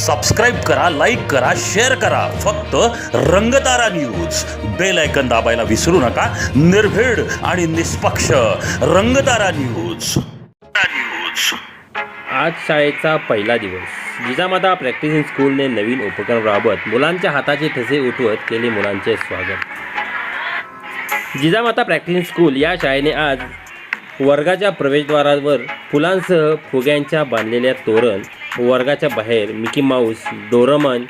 Subscribe करा like करा share करा. फक्त रंगतारा न्यूज बेल ऐकन दाबायला विसरू नका. निर्भीड आणि निष्पक्ष रंगतारा न्यूज न्यूज आज शाळेचा पहिला दिवस. जिजामाता प्रॅक्टिसिंग स्कूलने नवीन उपक्रम राबवत मुलांच्या हाताचे ठसे उठवत केले मुलांचे स्वागत. जिजामाता प्रॅक्टिसिंग स्कूल या शाळेने आज वर्गाच्या प्रवेशद्वारावर फुलांसह फुग्यांच्या बांधलेल्या तोरण वर्गाच्या बाहेर मिकी माऊस डोरमन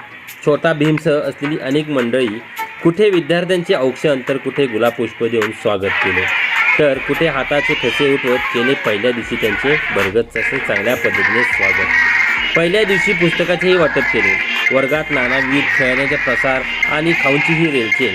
छोटा भीमसह असलेली अनेक मंडळी कुठे विद्यार्थ्यांचे औक्षण तर कुठे गुलाब पुष्प देऊन स्वागत केले. तर कुठे हाताचे ठसे उठवत केले पहिल्या दिवशी त्यांचे बरगत असे चांगल्या पद्धतीने स्वागत. पहिल्या दिवशी पुस्तकाचेही वाटप केले. वर्गात नानाविध खेळण्याचा प्रसार आणि खाऊंचीही रेलचेल.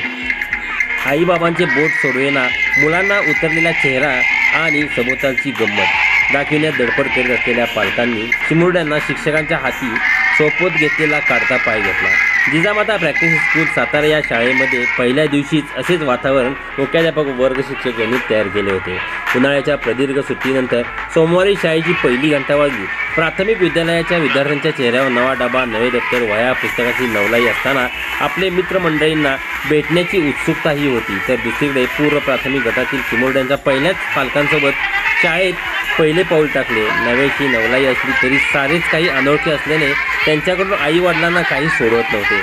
आईबाबांचे बोट सोडवेना मुलांना उतरलेला चेहरा आणि सभोवतालची गंमत दाखविण्यात धडपड करीत असलेल्या पालकांनी चिमुरड्यांना शिक्षकांच्या हाती सोपवत घेतलेला काढता पाय घेतला. जिजामाता प्रॅक्टिस स्कूल सातारा या शाळेमध्ये पहिल्या दिवशीच असेच वातावरण मुख्याध्यापक वर्ग शिक्षक यांनी तयार केले होते. उन्हाळ्याच्या प्रदीर्घ सुट्टीनंतर सोमवारी शाळेची पहिली घंटा वाजली. प्राथमिक विद्यालयाच्या विद्यार्थ्यांच्या चेहऱ्यावर नवा डबा नवे दप्तर वह्या पुस्तकाची नवलाई असताना आपले मित्रमंडळींना भेटण्याची उत्सुकताही होती. तर दुसरीकडे पूर्व प्राथमिक गटातील चिमुरड्यांच्या पहिल्याच पालकांसोबत शाळेत पहिले पाऊल टाकले. नव्याची नवलाई असली तरी सारेच काही अनोळखी असल्याने त्यांच्याकडून आई वडिलांना काही सोडवत नव्हते.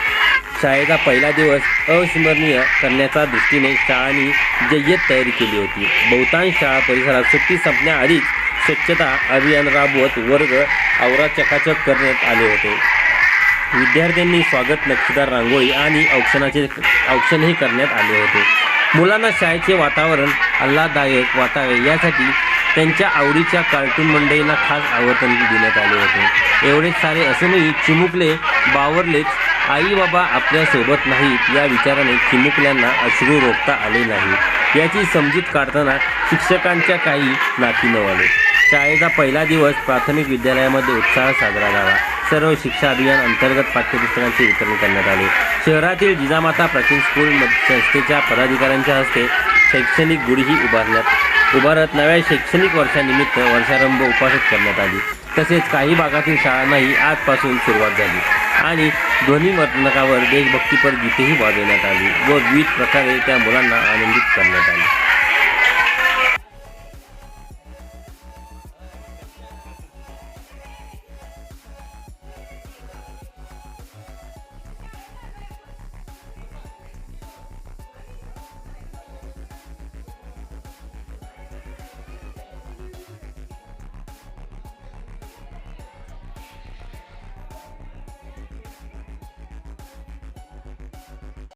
शाळेचा पहिला दिवस अस्मरणीय करण्याच्या दृष्टीने शाळांनी जय्यत तयारी केली होती. बहुतांश शाळा परिसरात सुट्टी संपण्याआधीच स्वच्छता अभियान राबवत वर्ग आवरा चकाचक करण्यात आले होते. विद्यार्थ्यांनी स्वागत नक्षीदार रांगोळी आणि औक्षणाचे औक्षणही करण्यात आले होते. मुलांना शाळेचे वातावरण आल्हाददायक वाटावे यासाठी त्यांच्या आवडीच्या कार्टून मंडळींना खास आवर्तन देण्यात आले होते. एवढेच सारे असूनही चिमुकले बावरलेच आई बाबा आपल्यासोबत नाहीत या विचाराने चिमुकल्यांना अश्रू रोखता आले नाही. याची समजूत काढताना शिक्षकांच्या काही नाती न आले शाळेचा पहिला दिवस प्राथमिक विद्यालयामध्ये उत्साह साजरा झाला. सर्व शिक्षा अभियान अंतर्गत पाठ्यपुस्तकांचे वितरण करण्यात आले. शहरातील जिजामाता प्राचीन स्कूल संस्थेच्या पदाधिकाऱ्यांच्या हस्ते शैक्षणिक गुढीही उभारण्यात उभारत नव्या शैक्षणिक वर्षानिमित्त वर्षारंभ उपासित करण्यात आली. तसेच काही भागातील शाळांनाही आजपासून सुरुवात झाली. आणि दोन्ही वर्तनकावर देशभक्तीपर गीतेही वाजवण्यात आली व विविध प्रकारे त्या मुलांना आनंदित करण्यात आले.